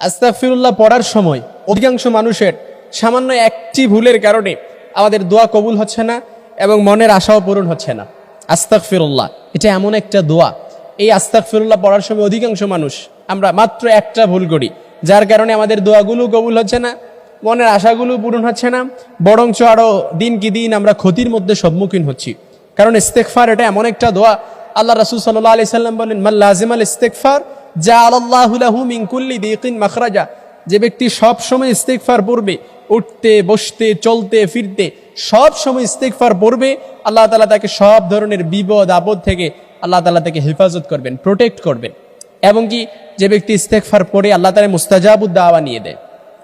আস্তাগফিরুল্লাহ পড়ার সময় অধিকাংশ মানুষের সামান্য একটি ভুলের কারণে আমাদের দোয়া কবুল হচ্ছে না এবং মনের আশাও পূরণ হচ্ছে না। আস্তাগফিরুল্লাহ, এটা এমন একটা দোয়া। এই আস্তাগফিরুল্লাহ পড়ার সময় অধিকাংশ মানুষ, আমরা মাত্র একটা ভুল করি, যার কারণে আমাদের দোয়াগুলো কবুল হচ্ছে না, মনের আশাগুলো পূরণ হচ্ছে না, বরঞ্চ আরও দিন কি দিন আমরা ক্ষতির মধ্যে সম্মুখীন হচ্ছি। কারণ ইস্তেকফার এটা এমন একটা দোয়া, আল্লাহ রাসুল সাল্লাহ আলি সাল্লাম বলেন মাল্লাজিম আল ইস্তেকফার যা আল্লাহুলাহু যে ব্যক্তি সব সময় ইস্তেকফার পড়বে, উঠতে, বসতে, চলতে, ফিরতে, সব সময় ইস্তেকফার পড়বে, আল্লাহ তালা তাকে সব ধরনের বিপদ, আপদ থেকে আল্লাহ তালা তাকে হেফাজত করবেন প্রোটেক্ট করবেন। এবং কি, যে ব্যক্তি ইস্তেকফার পড়ে আল্লাহ তালা মুস্তাজাবুদ্দাওয়া নিয়ে দেয়।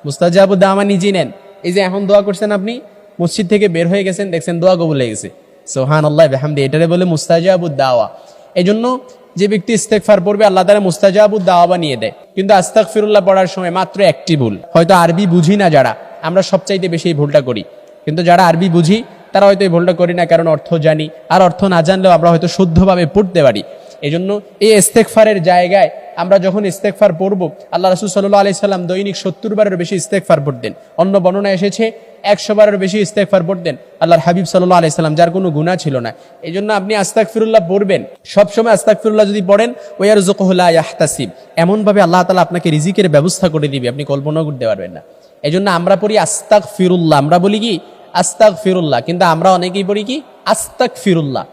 মুস্তাজাবুদ্দাওয়া নিজে নেন। এই যে এখন দোয়া করছেন আপনি, মসজিদ থেকে বের হয়ে গেছেন, দেখছেন দোয়া কবুল হয়ে গেছে। সোহান আল্লাহ বেহামদি, এটারে বলে মুস্তাজাবুদ্দাওয়া এই জন্য যে ব্যক্তি ইস্তেকফার পড়বে, আল্লাহ তালা মুস্তাজাবুদ্দাওয়া বানিয়ে দেয়। কিন্তু আস্তাক ফিরুল্লাহ পড়ার সময় মাত্র একটি ভুল। হয়তো আরবি বুঝি না যারা, আমরা সবচাইতে বেশি এই ভুলটা করি। কিন্তু যারা আরবি বুঝি, তারা হয়তো এই ভুলটা করি না, কারণ অর্থ জানি। আর অর্থ না জানলেও আমরা হয়তো শুদ্ধভাবে পড়তে পারি। এই জন্য এই ইস্তেকফারের জায়গায় আমরা যখন ইস্তেকফার পড়ব, আল্লাহ রসুল সাল্লাহ আলি সাল্লাম দৈনিক সত্তর বারের বেশি ইস্তেকফার পড়তেন। অন্য বর্ণনা এসেছে, একশো বারের বেশি ইস্তেকফার পড়তেন। আল্লাহর হাবিব সাল্লাহ আলি সাল্লাম, যার কোনো গুণা ছিল না। এই জন্য আপনি আস্তাক ফিরুল্লাহ পড়বেন। সবসময় আস্তাক ফিরুল্লাহ যদি পড়েন ওয়ার জোকহলা ইয়াহতাসিব। এমনভাবে আল্লাহ তালা আপনাকে রিজিকের ব্যবস্থা করে দিবে, আপনি কল্পনাও করতে পারবেন না। এই জন্য আমরা পড়ি আস্তাক ফিরুল্লাহ আমরা বলি কি? আস্তাক ফিরুল্লাহ কিন্তু আমরা অনেকেই পড়ি কি? আস্তাক ফিরুল্লাহ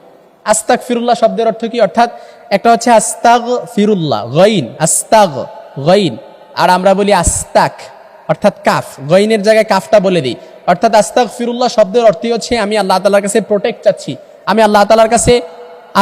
আস্তাক ফিরুল্লাহ শব্দের অর্থ কি? অর্থাৎ একটা হচ্ছে আস্তাগ ফিরুল্লাহ গইন, আস্তাগ, গইন। আর আমরা বলি আস্তাক, অর্থাৎ কাফ। গইনের জায়গায় কাফটা বলে দিই। অর্থাৎ আস্তাক ফিরুল্লাহ শব্দের অর্থই হচ্ছে আমি আল্লাহ তালার কাছে প্রোটেক্ট চাচ্ছি। আমি আল্লাহ তালার কাছে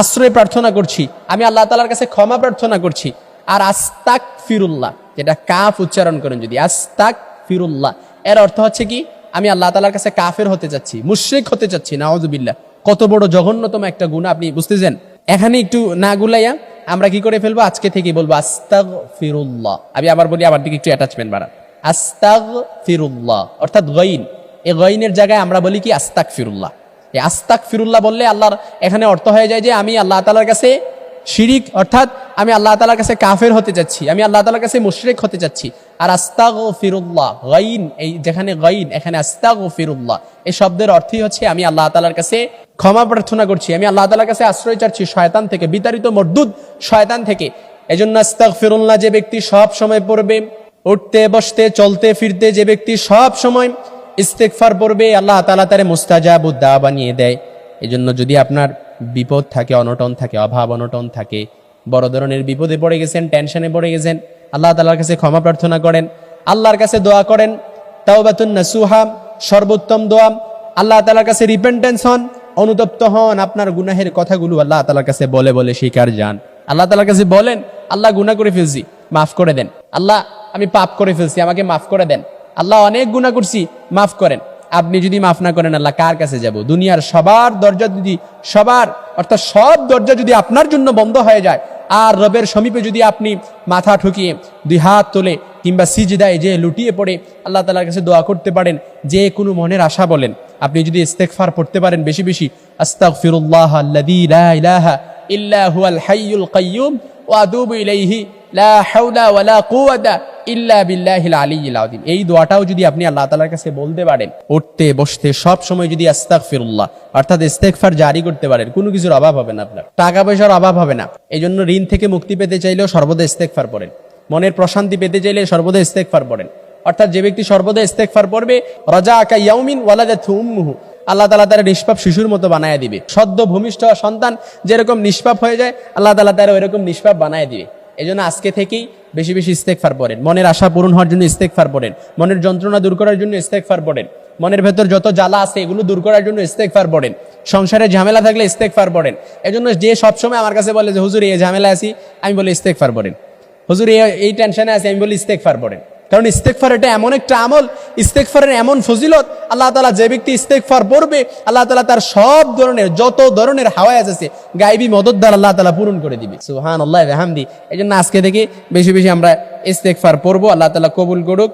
আশ্রয় প্রার্থনা করছি। আমি আল্লাহ তালার কাছে ক্ষমা প্রার্থনা করছি। আর আস্তাক ফিরুল্লাহ যেটা কাফ উচ্চারণ করেন যদি আস্তাক ফিরুল্লাহ এর অর্থ হচ্ছে কি? আমি আল্লাহ তালার কাছে কাফের হতে চাচ্ছি, মুশ্রিক হতে চাচ্ছি নাওজুবিল্লাহ কত বড় জঘন্যতম একটা গুণা আপনি বুঝতেছেন? এখানে একটু না গুলাইয়া আমরা কি করে ফেলব? আজকে থেকে বলব আস্তাগ ফিরুল্লাহ আমি আবার বলি, আমার দিকে একটু অ্যাটাচমেন্ট বাড়ান। আস্তাগ ফিরুল্লাহ অর্থাৎ গইন। এই গইনের জায়গায় আমরা বলি কি? আস্তাক ফিরুল্লাহ এই আস্তাক ফিরুল্লাহ বললে আল্লাহর এখানে অর্থ হয়ে যায় যে, আমি আল্লাহ তালার কাছে শিরিক, অর্থাৎ আমি আল্লাহ তালার কাছে কাফের হতে চাচ্ছি আমি আল্লাহ তালার কাছে মুশরিক হতে চাচ্ছি আর আস্তাগ ফিরুল্লাহ গাইন, এই যেখানে গাইন, এখানে আস্তাগ ফিরুল্লাহ এই শব্দের অর্থই হচ্ছে আমি আল্লাহ তালার কাছে ক্ষমা প্রার্থনা করছি, আমি আল্লাহ তালার কাছে আশ্রয় চাচ্ছি শয়তান থেকে, বিতাড়িত মর্দুদ শয়তান থেকে। এই জন্য আস্তাগ ফিরুল্লাহ যে ব্যক্তি সব সময় পড়বে, উঠতে, বসতে, চলতে, ফিরতে যে ব্যক্তি সব সময় ইস্তেকফার পড়বে, আল্লাহ তালা তারে মুস্তাজাবুদ্দা বানিয়ে দেয়। এই জন্য যদি আপনার বিপদ থাকে, অনটন থাকে, অভাব অনটন থাকে বড় ধরনের বিপদে পড়ে গেছেন টেনশনে পড়ে গেছেন। আল্লাহ তালার কাছে ক্ষমা প্রার্থনা করেন। আল্লাহর কাছে দোয়া করেন। তাওবাতুন নাসুহা, সর্বোত্তম দোয়া। আল্লাহ তালার কাছে রিপেন্টেন্স হন, অনুতপ্ত হন আপনার গুনাহের কথাগুলো আল্লাহ তালার কাছে বলে বলে শিকার যান। আল্লাহ তালার কাছে বলেন, আল্লাহ গুনাহ করে ফেলছি, মাফ করে দেন। আল্লাহ, আমি পাপ করে ফেলছি, আমাকে মাফ করে দেন। আল্লাহ অনেক গুনাহ করছি, মাফ করেন। আপনি যদি মাফ না করেন আল্লাহ কার কাছে যাব? দুনিয়ার সবার দরজা যদি সবার, অর্থাৎ সব দরজা যদি আপনার জন্য বন্ধ হয়ে যায়, আর রবের সমীপে যদি আপনি মাথা ঠুকিয়ে দুই হাত তোলে কিংবা সিজদায় যে লুটিয়ে পড়ে, আল্লাহ তালার কাছে দোয়া করতে পারেন, যে কোনো মনের আশা বলেন। আপনি যদি ইস্তেকফার পড়তে পারেন বেশি বেশি আস্তাক ফিরুল্লাহ ইলাহা ইল্লা হুয়াল হাইয়ুল কাইয়্যুম ওয়া আতুবু ইলাইহি, লা হাওলা ওয়ালা কুওয়াতা ইল্লা বিল্লাহিল আলিয়্যিল আযীম। এই দোয়াটাও যদি আপনি আল্লাহ তাআলার কাছে বলতে পারেন, উঠতে, বসতে, সব সময় যদি আস্তাগফিরুল্লাহ, অর্থাৎ ইস্তেগফার জারি করতে পারেন, কোনো কিছুর অভাব হবে না আপনার। টাকা পয়সার অভাব হবে না। এই জন্য ঋণ থেকে মুক্তি পেতে চাইলেও সর্বদা ইস্তেগফার পড়েন। মনের প্রশান্তি পেতে চাইলে সর্বদা ইস্তেগফার পড়েন। অর্থাৎ যে ব্যক্তি সর্বদা ইস্তেগফার পড়বে রাজা আকা ইয়াউমিন ওয়ালাদাতহু উম্মুহু। আল্লাহ তালা তারা নিষ্পাপ শিশুর মতো বানায় দিবে। সদ্য ভূমিষ্ঠ সন্তান যেরকম নিষ্পাপ হয়ে যায়, আল্লাহ তালা তারা ওইরকম নিষ্পাপ বানায় দিবে। এই জন্য আজকে থেকেই বেশি বেশি ইস্তেকফার পড়েন। মনের আশা পূরণ হওয়ার জন্য ইস্তেকফার পড়েন। মনের যন্ত্রণা দূর করার জন্য ইস্তেকফার পড়েন। মনের ভেতর যত জ্বালা আছে এগুলো দূর করার জন্য ইস্তেকফার পড়েন। সংসারে ঝামেলা থাকলে ইস্তেকফার পড়েন। এই জন্য যে সবসময় আমার কাছে বলে যে, হুজুর, এই ঝামেলা আছি, আমি বলি ইস্তেকফার পড়েন। হুজুর, এই- টেনশনে আছি, আমি বলি ইস্তেকফার পড়েন। কারণ ইস্তেকফার এটা এমন একটা আমল ইস্তেকফারের এমন ফজিলত, আল্লাহ তালা যে ব্যক্তি ইস্তেকফার পড়বে, আল্লাহ তালা তার সব ধরনের, যত ধরনের হাওয়ায় আছে গাইবি মদতদার আল্লাহ তালা পূরণ করে দিবে। সুহান আল্লাহ হামদি এই জন্য আজকে থেকে বেশি বেশি আমরা ইস্তেকফার পড়ব, আল্লাহ তালা কবুল করুক।